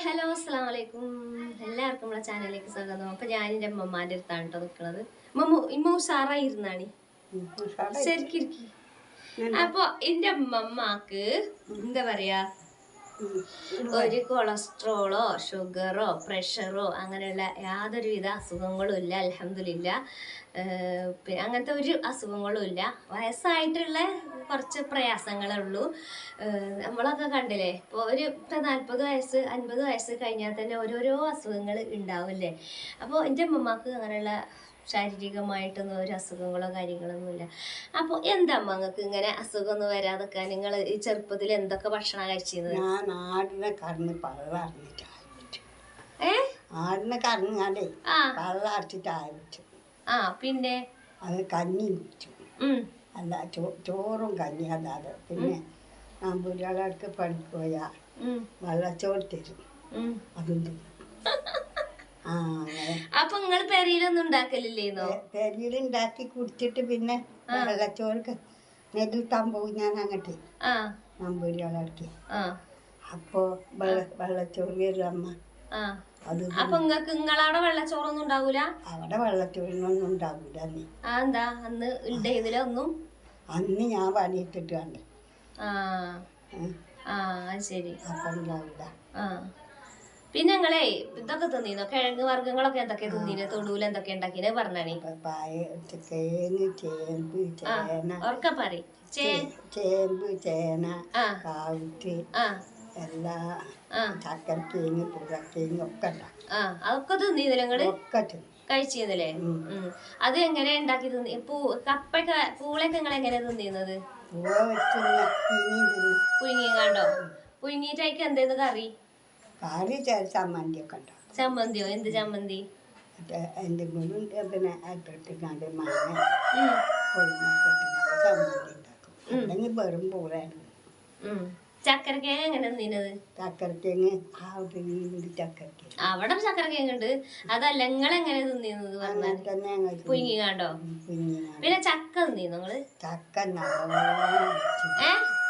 Hello അസ്സാം വലൈക്കും എല്ലാവർക്കും നമ്മളെ ചാനലിലേക്ക് സ്വാഗതം. അപ്പൊ ഞാൻ എന്റെ അമ്മമാരുടെ അടുത്താണ് കേട്ടോ നിൽക്കുന്നത് മമ്മു ഇമ്മ ഉഷാറായിരുന്നാണ്? ശരിക്കും അപ്പൊ എന്റെ അമ്മമ്മക്ക് എന്താ പറയാ ഒരു കൊളസ്ട്രോളോ ഷുഗറോ പ്രഷറോ അങ്ങനെയുള്ള യാതൊരുവിധ അസുഖങ്ങളും ഇല്ല അലഹമില്ല അങ്ങനത്തെ ഒരു അസുഖങ്ങളും ഇല്ല. വയസ്സായിട്ടുള്ള കുറച്ച് പ്രയാസങ്ങളേ ഉള്ളൂ. നമ്മളൊക്കെ കണ്ടില്ലേ? ഇപ്പോൾ ഒരു നാൽപ്പത് വയസ്സ് അൻപത് വയസ്സ് കഴിഞ്ഞാൽ തന്നെ ഓരോരോ അസുഖങ്ങൾ ഉണ്ടാവില്ലേ അപ്പോൾ എന്റെ അമ്മമ്മക്ക് അങ്ങനെയുള്ള ശാരീരികമായിട്ടൊന്നും ഒരു അസുഖങ്ങളോ കാര്യങ്ങളൊന്നുമില്ല. അപ്പോൾ എന്താ നിങ്ങൾക്ക് ഇങ്ങനെ അസുഖമൊന്നും വരാതൊക്കെ നിങ്ങൾ ഈ ചെറുപ്പത്തിൽ എന്തൊക്കെ ഭക്ഷണം കഴിച്ചിരുന്നത്? ഞാൻ ആടിനെ കറന്ന് ഏ? ആടിനെ കറങ്ങാണ്ടേ ആ. പിന്നെ? അത് കഞ്ഞി വെച്ചു ഉം. അല്ല ചോറും കഞ്ഞി അല്ലാതെ. പിന്നെ നമ്പൂരികളടുക്ക് പണിക്ക് പോയാൽ വെള്ളച്ചോറ് തരും. അതും തിന്നും. അപ്പൊ നിങ്ങൾ പെരയിലൊന്നും ഉണ്ടാക്കലില്ലേന്നോ പെരിയിലുണ്ടാക്കി കുടിച്ചിട്ട് പിന്നെ വെള്ളച്ചോർക്ക് നെല്ലുത്താൻ പോകും ഞാൻ അങ്ങോട്ട്. ആ. അപ്പോ വെള്ളച്ചോറ് വരും അമ്മ. അപ്പൊ നിങ്ങക്ക് നിങ്ങളവിടെ വെള്ളച്ചോറൊന്നും ഉണ്ടാവൂല? അവിടെ വെള്ളച്ചോറിനൊന്നും ഉണ്ടാവൂല ആ എന്താ? അന്ന് ഉണ്ടായിരുന്നില്ല ഒന്നും? അന്ന് ഞാൻ പണിയിട്ടിട്ട് കണ്ട് ആ. ആ ശരി. അപ്പൊ ഉണ്ടാവൂല. ആ. പിന്നെ ഞങ്ങളെ ഇതൊക്കെ തിന്നീനോ? കിഴങ്ങ് വർഗങ്ങളൊക്കെ എന്തൊക്കെ തിന്നീന്? തൊടുവിൽ എന്തൊക്കെ ഉണ്ടാക്കിനെ പറഞ്ഞാണേ. ഉറക്ക പറയും. ചേമ്പ് ചേന കാവിട്ട് എല്ലാ ചക്കരക്കേങ്ങ് പുറക്കേങ്ങ് ഒക്കെ അതൊക്കെ തിന്നീന്നില്ല നിങ്ങൾ? കഴിച്ചിരുന്നില്ലേ അത് എങ്ങനെ ഉണ്ടാക്കി തിന്നി? പൂ കപ്പൊക്കെ പൂളൊക്കെ നിങ്ങൾ എങ്ങനെയാ തിന്നിരുന്നത് പൂവ കണ്ടോ പുഴുങ്ങിയിട്ടേക്ക് എന്തേന്ന് കറി? കറി ചമ്മന്തിയൊക്കെ ഉണ്ടാവും ചമ്മന്തിയോ? എന്ത് ചമ്മന്തി? എന്തെങ്കിലും പിന്നെ മാങ്ങ ഇട്ടിട്ട് ചമ്മന്തി ഉണ്ടാക്കും. അല്ലെങ്കിൽ വെറും പൂളയാണ്. ഉം. ചക്കരക്കേങ്ങ എങ്ങനെ അവിടെ ചക്കരക്കേങ്ങ ഉണ്ട് അതല്ല നിങ്ങൾ എങ്ങനെ തിന്നിരുന്നത് പറഞ്ഞാൽ പുഴുങ്ങിങ്ങാണ്ടോ? പിന്നെ ചക്ക നിങ്ങൾ? ചക്ക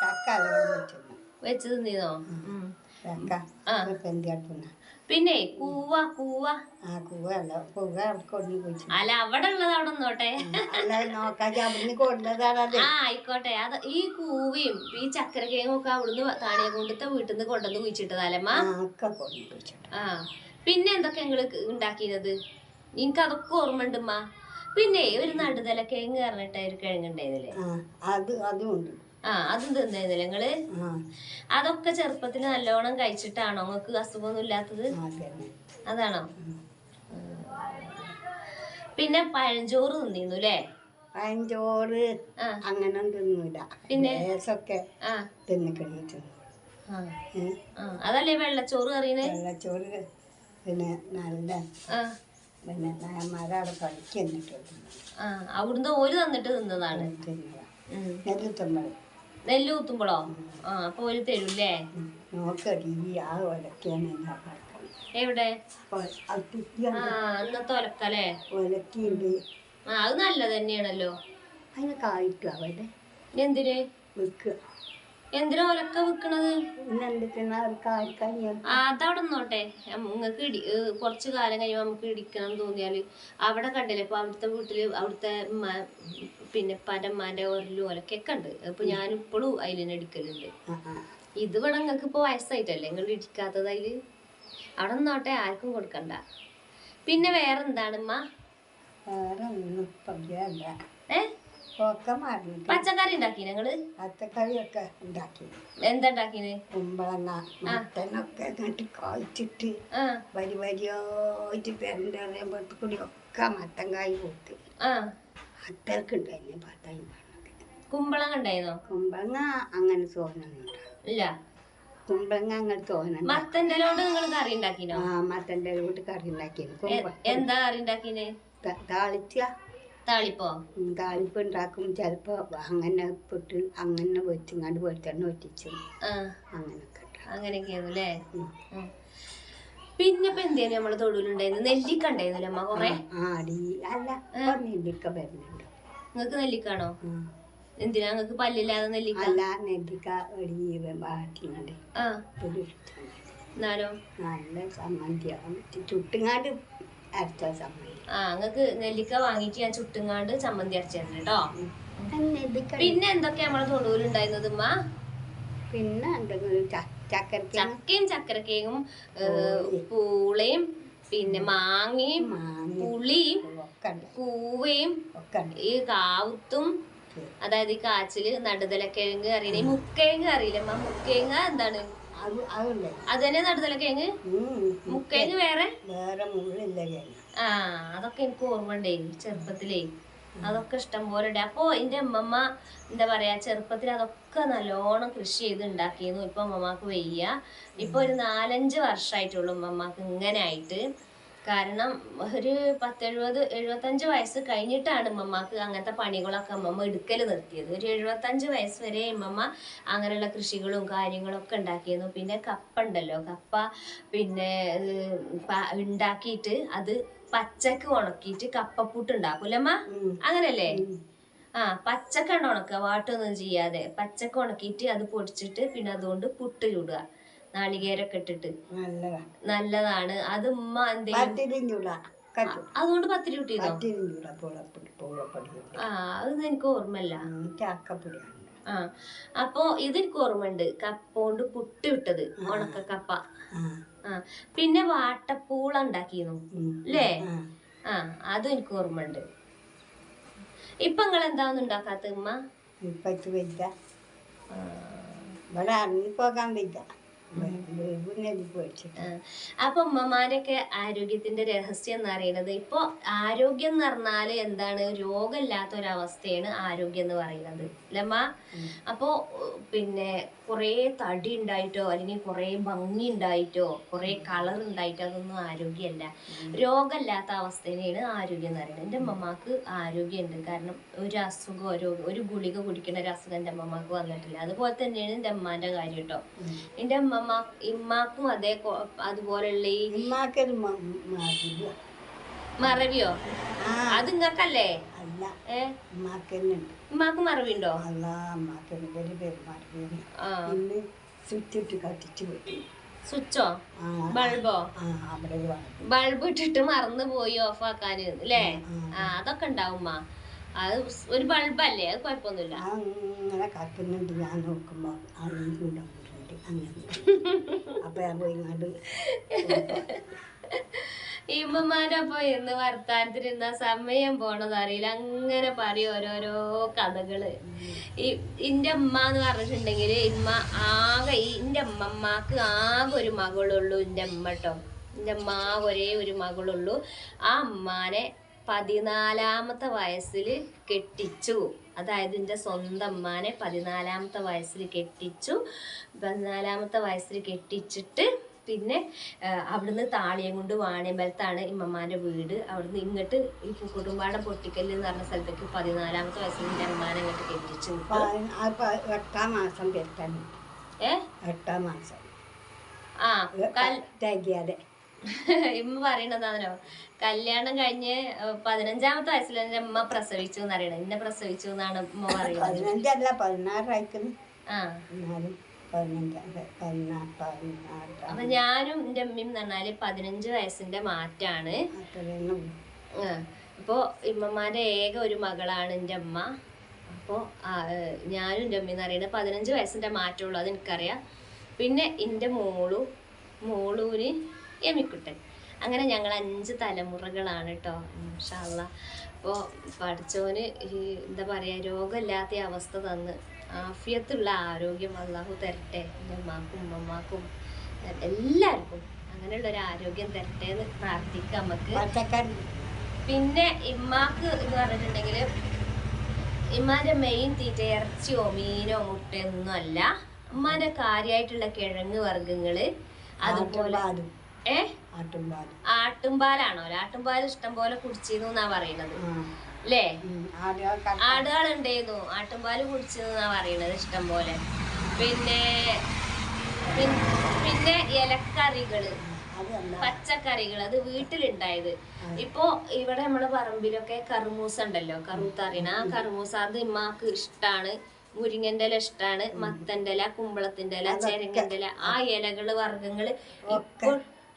ചക്ക വെച്ച്. വെച്ച് പിന്നെ കൂവ കൂവ. ആ കൂവല്ല കൂവ കൊണ്ടു പോയി അല്ല അവിടെ ഉള്ളത് അവിടെ നോട്ടെ ആ ആയിക്കോട്ടെ. അത് ഈ കൂവയും ഈ ചക്കരക്കേങ്ങും ഒക്കെ അവിടുന്ന് താണിയെ കൊണ്ടത്തെ വീട്ടിൽ നിന്ന് കൊണ്ടുവന്ന് കുഴിച്ചിട്ടതല്ലമ്മ ആ പിന്നെ എന്തൊക്കെ ഞങ്ങൾ ഉണ്ടാക്കിയത്? എനിക്ക് അതൊക്കെ ഓർമ്മ ഉണ്ടമ്മ പിന്നെ ഒരു നടുതല കിഴങ്ങ് പറഞ്ഞിട്ട് ഒരു കിഴങ്ങുണ്ടായിരുന്നില്ലേ അത് അതും ഉണ്ട്. ആ അതും തിന്നായിരുന്നില്ലേ നിങ്ങൾ? അതൊക്കെ ചെറുപ്പത്തിന് നല്ലോണം കഴിച്ചിട്ടാണോ നിങ്ങൾക്ക് അസുഖമൊന്നും ഇല്ലാത്തത്? അതാണോ? പിന്നെ പഴഞ്ചോറ് തിന്നിരുന്നു അല്ലേ? പഴഞ്ചോറ് അങ്ങനെ തിന്നൂല. പിന്നെ? ആ. അതല്ലേ വെള്ളച്ചോറ് അറിയണേ വെള്ളച്ചോറ് പിന്നെ നല്ല ആ. പിന്നെ അവിടുന്ന് ഓര് തന്നിട്ട് തിന്നതാണ്. നെല്ലിത്തമ്പഴം. നെല്ല് കുത്തുമ്പോളോ? ആ അപ്പൊ ഒരു പറക്കണം എവിടെ? ആ അന്നത്തെ ഒലക്കല്ലേ ആ അത് നല്ലത് തന്നെയാണല്ലോ. അതിന് കായ്ക്കുക അവിടെ. എന്തിന്? വെക്കുക എന്തിനാ ഒലക്ക വെക്കണത്? അതവിടെ നിന്നോട്ടെ നിങ്ങൾക്ക് ഇടി കുറച്ച് കാലം കഴിയുമ്പോൾ നമുക്ക് ഇടിക്കണം തോന്നിയാൽ അവിടെ കണ്ടില്ലേ? ഇപ്പൊ അവിടുത്തെ വീട്ടിൽ അവിടുത്തെ പിന്നെ പരമ്മാന്റെ ഒരലും ഒലക്കൊക്കെ ഉണ്ട്. അപ്പൊ ഞാൻ ഇപ്പോഴും അതിലിനെ ഇടിക്കലുണ്ട് ഇത് ഇവിടെ നിങ്ങൾക്ക് ഇപ്പൊ വയസ്സായിട്ടല്ലേ? നിങ്ങൾ ഇടിക്കാത്തത് അതിൽ അവിടെ നിന്നോട്ടെ ആർക്കും കൊടുക്കണ്ട. പിന്നെ വേറെന്താണ് ഉമ്മ? വേറെ ഏ? ഒക്കെ പച്ചക്കറി ഉണ്ടാക്കി ഞങ്ങൾ പച്ചക്കറിയൊക്കെ ഉണ്ടാക്കി. എന്താ ഉണ്ടാക്കിന്? കുമ്പളങ്ങ മത്തനൊക്കെ എന്നിട്ട് കായ്ച്ചിട്ട് ആ. വരി വരിയായിട്ട് പെരണ്ടറിയുമ്പോഴത്തെ കൂടി ഒക്കെ മത്തൻ കായ് കൂട്ടി. അത്രയ്ക്ക് ഉണ്ടായിരുന്നു പത്തായി കുമ്പളങ്ങ ഉണ്ടായിരുന്നോ? കുമ്പളങ്ങ അങ്ങനെ തോന്നുന്നുണ്ട് ഇല്ല. കുമ്പളങ്ങ അങ്ങനെ തോന്നി മത്തന്റെ ലോണ്ട് നിങ്ങൾ കറി ഉണ്ടാക്കിനോ? ആ മത്തന്റെ കറി ഉണ്ടാക്കിയത് കുമ്പ എന്താ കറി ഉണ്ടാക്കിന്? താളിച്ച താളിപ്പോ? താളിപ്പ് ഉണ്ടാക്കും. ചിലപ്പോ അങ്ങനെ പൊട്ട് അങ്ങനെ വെച്ചിങ്ങാണ്ട് വെളിച്ചെണ്ണ ഒറ്റിച്ചും അങ്ങനൊക്കെ അങ്ങനെയൊക്കെയായിരുന്നു അല്ലേ പിന്നെ ഇപ്പൊ എന്തേലും നമ്മൾ തൊടുവിലുണ്ടായിരുന്നു? നെല്ലിക്ക ഉണ്ടായിരുന്നില്ല അമ്മ കൊറേ? ആടി അല്ല നെല്ലിക്ക വരുന്നുണ്ട്. നിങ്ങക്ക് നെല്ലിക്കാണോ? എന്തിനാ? നിങ്ങക്ക് പല്ലില്ലാതെ നെല്ലിക്ക? അല്ല നെല്ലിക്ക ഒരു എന്നാലോ? നല്ല സമ്മതിയാവും ചുട്ടുങ്ങാണ്ട് അരച്ച സമ്മതി ആ നിങ്ങക്ക് നെല്ലിക്ക വാങ്ങിയിട്ട് ഞാൻ ചുട്ടുങ്ങാണ്ട് ചമ്മന്തി അരച്ചിട്ടുണ്ട് കേട്ടോ പിന്നെ എന്തൊക്കെയാ നമ്മളെ തൊടുവിലുണ്ടായിരുന്നത് ഉമ്മ? പിന്നെ ചക്കയും ചക്കരക്കേങ്ങും പൂളയും. പിന്നെ മാങ്ങയും മാങ്ങ പുളിയും പൂവയും കൂവയും ഈ കാവുത്തും അതായത് ഈ കാച്ചിൽ നടുതലക്കിഴങ്ങ് അറിയില്ല? ഈ മുക്കിഴങ്ങ് അറിയില്ല അമ്മ മുക്കേങ്ങ എന്താണ്? അത് നടുതല ഉം. മുക്കിഴങ്ങ് വേറെ? വേറെ മുള്ളില്ല ആ അതൊക്കെ എനിക്ക് ഓർമ്മ ഉണ്ടേ ചെറുപ്പത്തിലേ. അതൊക്കെ ഇഷ്ടം പോലെ ഉണ്ട്. അപ്പോ എന്റെ അമ്മമ്മ എന്താ പറയാ ചെറുപ്പത്തിൽ അതൊക്കെ നല്ലോണം കൃഷി ചെയ്ത് ഉണ്ടാക്കിയിരുന്നു. ഇപ്പൊ അമ്മമാക്ക് വയ്യ. ഇപ്പൊ ഒരു നാലഞ്ച് വർഷമായിട്ടുള്ളൂ അമ്മമാക്ക് ഇങ്ങനെ ആയിട്ട്. കാരണം ഒരു പത്തെഴുപത് എഴുപത്തഞ്ച് വയസ്സ് കഴിഞ്ഞിട്ടാണ് ഉമ്മമ്മക്ക് അങ്ങനത്തെ പണികളൊക്കെ അമ്മമ്മ എടുക്കൽ നിർത്തിയത്. ഒരു എഴുപത്തഞ്ച് വയസ്സ് വരെ ഉമ്മമ്മ അങ്ങനെയുള്ള കൃഷികളും കാര്യങ്ങളും ഒക്കെ ഉണ്ടാക്കിയിരുന്നു. പിന്നെ കപ്പ ഉണ്ടല്ലോ കപ്പ പിന്നെ ഉണ്ടാക്കിയിട്ട് അത് പച്ചക്ക് ഉണക്കിയിട്ട് കപ്പപ്പൂട്ട് ഉണ്ടാക്കൂലമ്മ അങ്ങനല്ലേ? ആ പച്ചക്കാണ് ഉണക്കുക വാട്ടൊന്നും ചെയ്യാതെ. പച്ചക്ക് ഉണക്കിയിട്ട് അത് പൊടിച്ചിട്ട് പിന്നെ അതുകൊണ്ട് പുട്ട് ചുടുക. നാളികേരൊക്കെ ഇട്ടിട്ട്. നല്ലതാണ്. അത് ഉമ്മ എന്തെങ്കിലും അതുകൊണ്ട് പത്തിരി പൂളപ്പൊടി ആ അത് എനിക്ക് ഓർമ്മല്ല ആ അപ്പോ ഇത് എനിക്ക് ഓർമ്മയുണ്ട്. കപ്പ കൊണ്ട് പുട്ട് വിട്ടത് ഉണക്ക കപ്പ ആ. പിന്നെ വാട്ടപ്പൂള ഉണ്ടാക്കിയിരുന്നു. അല്ലേ ആ. അതും എനിക്ക് ഓർമ്മയുണ്ട്. ഇപ്പൊ നിങ്ങൾ എന്താന്ന് ഉണ്ടാക്കാത്ത ഉമ്മ? ഇപ്പൊ ഇവിടെ പോയിച്ചിട്ട് ആ. അപ്പൊ ഉമ്മമാരൊക്കെ ആരോഗ്യത്തിന്റെ രഹസ്യം എന്ന് പറയുന്നത് ഇപ്പൊ ആരോഗ്യം എന്ന് പറഞ്ഞാൽ എന്താണ്? രോഗമില്ലാത്ത ഒരവസ്ഥയാണ് ആരോഗ്യം എന്ന് പറയുന്നത്. അല്ലമ്മ അപ്പോ പിന്നെ കുറേ തടി ഉണ്ടായിട്ടോ അല്ലെങ്കിൽ കുറേ ഭംഗി ഉണ്ടായിട്ടോ കുറേ കളർ ഉണ്ടായിട്ടോ അതൊന്നും ആരോഗ്യമല്ല. രോഗമില്ലാത്ത അവസ്ഥയാണ് ആരോഗ്യം എന്ന് പറയുന്നത്. എന്റെ അമ്മമാക്ക് ആരോഗ്യമുണ്ട്. കാരണം ഒരു അസുഖം ഒരു ഒരു ഗുളിക കുടിക്കുന്ന ഒരു അസുഖം എന്റെ അമ്മമാക്ക് വന്നിട്ടില്ല. അതുപോലെ തന്നെയാണ് എന്റെ അമ്മാന്റെ കാര്യം കേട്ടോ. എന്റെ അമ്മമ്മ ഇമ്മാക്കും അതേ അതുപോലുള്ള അതുപോലെയുള്ള ഈ ഉമ്മാക്കൊരു മറവിയോ. അത് ഇങ്ങക്കല്ലേ? ഇമ്മാക്കും പോയി സ്വിച്ചോ ബൾബോ? ബൾബ്. ഇട്ടിട്ട് മറന്നു പോയി ഓഫ് ആക്കാന് അല്ലേ ആ. അതൊക്കെ ഉണ്ടാവും അത് ഒരു ബൾബല്ലേ അത് കുഴപ്പമൊന്നുമില്ല. കത്തുന്നുണ്ട് ഞാൻ നോക്കുമ്പോൾ ഉണ്ടാവുന്നുണ്ട് അങ്ങനെ അപ്പൊ ഞാൻ പോയി ഈ ഉമ്മമാരപ്പൊ എന്ന് വർത്താനത്തിരുന്ന സമയം പോണത് അറിയില്ല. അങ്ങനെ പറയും ഓരോരോ കഥകൾ. ഈ ഇന്റെ അമ്മ എന്ന് പറഞ്ഞിട്ടുണ്ടെങ്കിൽ ഇമ്മ ആകെ ഈ ഇന്റെ അമ്മമ്മക്ക് ആകെ ഒരു മകളുള്ളൂ ഇന്റെ അമ്മ കേട്ടോ ഇന്റെ അമ്മ ഒരേ ഒരു മകളുള്ളൂ. ആ അമ്മാനെ പതിനാലാമത്തെ വയസ്സിൽ കെട്ടിച്ചു. അതായത് എന്റെ സ്വന്തം അമ്മാനെ പതിനാലാമത്തെ വയസ്സിൽ കെട്ടിച്ചു. പതിനാലാമത്തെ വയസ്സിൽ കെട്ടിച്ചിട്ട് പിന്നെ അവിടുന്ന് താളിയം കൊണ്ട് വാണിയമ്പലത്താണ് ഇമ്മമാന്റെ വീട്. അവിടുന്ന് ഇങ്ങോട്ട് ഈ കുടുംബാട പൊട്ടിക്കല്ല് എന്ന് പറഞ്ഞ സ്ഥലത്തേക്ക് പതിനാലാമത്തെ വയസ്സിൽ എന്റെ അമ്മാനെ ഇങ്ങോട്ട് കെട്ടിച്ചു. എട്ടാം മാസം കെട്ടാൻ ഏ? എട്ടാം മാസം. ആ തികയാതെ ഇമ്മ പറയണതാണോ കല്യാണം കഴിഞ്ഞ് പതിനഞ്ചാമത്തെ വയസ്സിൽ എന്റെ അമ്മ പ്രസവിച്ചു എന്ന് അറിയണത് എന്നെ പ്രസവിച്ചു എന്നാണ് ഉമ്മ പറയുന്നത്. പതിനഞ്ചല്ല പതിനാറായിക്കുന്നു ആ. എന്നാലും അപ്പൊ ഞാനും എന്റെ അമ്മയും എന്ന് പറഞ്ഞാൽ പതിനഞ്ച് വയസ്സിന്റെ മാറ്റാണ്. അപ്പോ ഇമ്മമാരുടെ ഏക ഒരു മകളാണ് എന്റെ അമ്മ അപ്പോൾ ഞാനും എന്റെ അമ്മയെന്ന് പറയുന്നത് പതിനഞ്ച് വയസ്സിന്റെ മാറ്റമുള്ളൂ അത് എനിക്കറിയാം പിന്നെ എന്റെ മോളും മോളൂന് എമിക്കുട്ടൻ അങ്ങനെ ഞങ്ങൾ അഞ്ച് തലമുറകളാണ് കേട്ടോ ഇൻഷാല്ല അപ്പോൾ പഠിച്ചവന് ഈ എന്താ പറയുക രോഗമില്ലാത്ത അവസ്ഥ തന്ന് ആഫിയത്തുള്ള ആരോഗ്യം അള്ളാഹു തരട്ടെ. എന്റെ അമ്മാക്കും ഉമ്മമാക്കും എല്ലാവർക്കും അങ്ങനെയുള്ള ഒരു ആരോഗ്യം തരട്ടെ എന്ന് പ്രാർത്ഥിക്കാം നമുക്ക് പിന്നെ ഇമ്മാക്ക് എന്ന് പറഞ്ഞിട്ടുണ്ടെങ്കിൽ ഇമ്മാന്റെ മെയിൻ തീറ്റ ഇറച്ചിയോ മീനോ മുട്ടയൊന്നും അല്ല ഉമ്മാന്റെ കാര്യമായിട്ടുള്ള കിഴങ്ങ് വർഗങ്ങൾ അതുപോലെ ഏ? ആട്ടുംപാലും. ആട്ടുംപാലാണോ? ആട്ടുംപാൽ ഇഷ്ടം പോലെ കുടിച്ചിരുന്നു എന്നാ പറയുന്നത്. അല്ലേ. ആടുകൾ ഉണ്ടായിരുന്നു ആട്ടുംപാൽ കുടിച്ചിരുന്നു എന്നാ പറയണത് ഇഷ്ടം പോലെ. പിന്നെ പിന്നെ ഇലക്കറികൾ. പച്ചക്കറികൾ അത് വീട്ടിലുണ്ടായത്. ഇപ്പോ ഇവിടെ നമ്മളെ പറമ്പിലൊക്കെ കറുമൂസ ഉണ്ടല്ലോ കറുത്തറിയണ. ആ കറുമൂസ അത് ഇമ്മാക്ക് ഇഷ്ടാണ്. മുരിങ്ങന്റെ ഇല ഇഷ്ടാണ്. മത്തന്റെ ഇല കുമ്പളത്തിന്റെ ഇല ചേരങ്ങന്റെ ഇല. ആ ഇലകൾ വർഗങ്ങൾ ഒക്കെ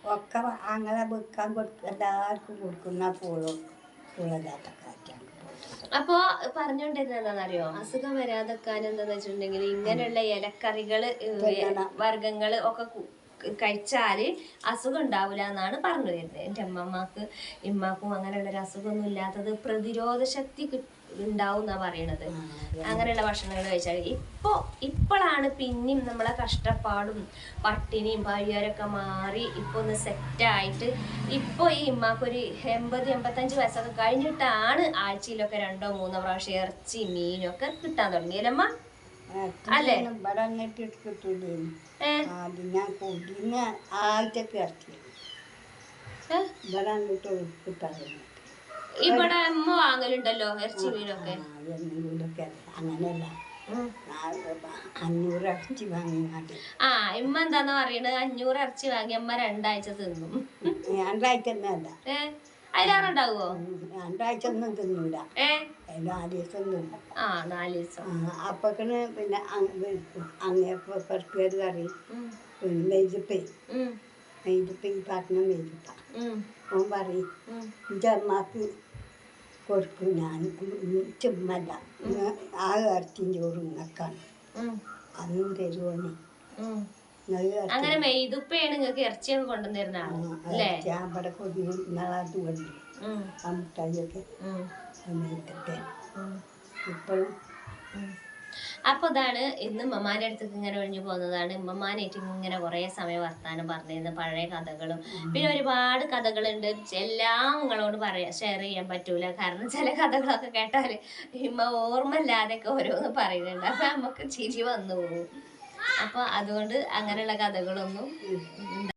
ഒക്കെ അങ്ങനെ വെക്കാൻ കൊടുക്കും എല്ലാവർക്കും കൊടുക്കുന്ന പൂളും പൂളല്ലാത്ത കാറ്റാണ്. അപ്പൊ പറഞ്ഞോണ്ടിരുന്നത് എന്താണെന്നറിയോ? അസുഖം വരാതെക്കാൻ എന്താന്ന് വെച്ചിട്ടുണ്ടെങ്കിൽ ഇങ്ങനെയുള്ള ഇലക്കറികൾ വർഗങ്ങൾ ഒക്കെ കഴിച്ചാൽ അസുഖം ഉണ്ടാവില്ല എന്നാണ് പറഞ്ഞു വരുന്നത് എന്റെ അമ്മമ്മക്ക് ഇമ്മാക്കും അങ്ങനെയുള്ള ഒരു അസുഖമൊന്നും ഇല്ലാത്തത് പ്രതിരോധ ശക്തി ഉണ്ടാവും എന്നാ പറയണത് അങ്ങനെയുള്ള ഭക്ഷണങ്ങൾ കഴിച്ചാൽ ഇപ്പൊ ഇപ്പോഴാണ് പിന്നെയും നമ്മളെ കഷ്ടപ്പാടും പട്ടിണിയും പഴിയാരൊക്കെ മാറി ഇപ്പൊ ഒന്ന് സെറ്റായിട്ട് ഇപ്പൊ ഈ ഇമ്മാക്കൊരു എൺപത് എൺപത്തഞ്ച് വയസ്സൊക്കെ കഴിഞ്ഞിട്ടാണ് ആഴ്ചയിലൊക്കെ രണ്ടോ മൂന്നോ പ്രാവശ്യം ഇറച്ചി മീനൊക്കെ കിട്ടാൻ തുടങ്ങിയല്ലമ്മ അല്ലേ? ഞാൻ ആഴ്ചക്ക് ഇറച്ചി? ഇവിടെ കിട്ടാതെ ഇവിടെ അമ്മ വാങ്ങലുണ്ടല്ലോ ഇറച്ചി മീനൊക്കെ. അങ്ങനെയല്ല. ആ, അഞ്ഞൂറ് ഇറച്ചി വാങ്ങി മതി ആ ഇമ്മ എന്താന്ന് പറയണത് അഞ്ഞൂറ് ഇറച്ചി വാങ്ങി അമ്മ രണ്ടാഴ്ച തിന്നും. രണ്ടാഴ്ച അതിലാറുണ്ടാവോ രണ്ടാഴ്ച ഒന്നും തിന്നൂല. നാല് ദിവസം ആ നാല് ദിവസം. അപ്പൊക്കിന് പിന്നെ അങ്ങേപ്പോ പെറുക്കേത് കറി ഉം. മെയ്തിപ്പ ഈ പറഞ്ഞ മെയ്തിപ്പ ഉം. ഓൻ പറയും. എന്റെ അമ്മയ്ക്ക് കൊടുക്കും ഞാൻ ചുമ്മല്ല ആ ഇറച്ചിയും ചോറും ഇങ്ങക്കാണ് അതും തരുമോനെ. അങ്ങനെ മെയ്തുപ്പയാണ് നിങ്ങൾക്ക് ഇറച്ചിയൊക്കെ കൊണ്ടുവന്നിരുന്ന ആൾ ഇന്നാളത് കൊണ്ടു. ആ മുട്ടായിയൊക്കെ. ഇപ്പോഴും. അപ്പൊ അതാണ് ഇന്ന് ഉമ്മമാന്റെ അടുത്തേക്ക് ഇങ്ങനെ ഒഴിഞ്ഞു പോകുന്നതാണ്. ഉമ്മമാനായിട്ട് ഇങ്ങനെ കുറെ സമയം വർത്താനം പറഞ്ഞിരുന്ന പഴയ കഥകളും. പിന്നെ ഒരുപാട് കഥകളുണ്ട്. എല്ലാം നിങ്ങളോട് പറയാ ഷെയർ ചെയ്യാൻ പറ്റൂല. കാരണം ചില കഥകളൊക്കെ കേട്ടാൽ ഇമ്മ ഓർമ്മ ഇല്ലാതെയൊക്കെ ഓരോന്ന് പറയുന്നുണ്ട്. അപ്പൊ നമുക്ക് ചിരി വന്നു പോകും. അപ്പൊ അതുകൊണ്ട് അങ്ങനെയുള്ള കഥകളൊന്നും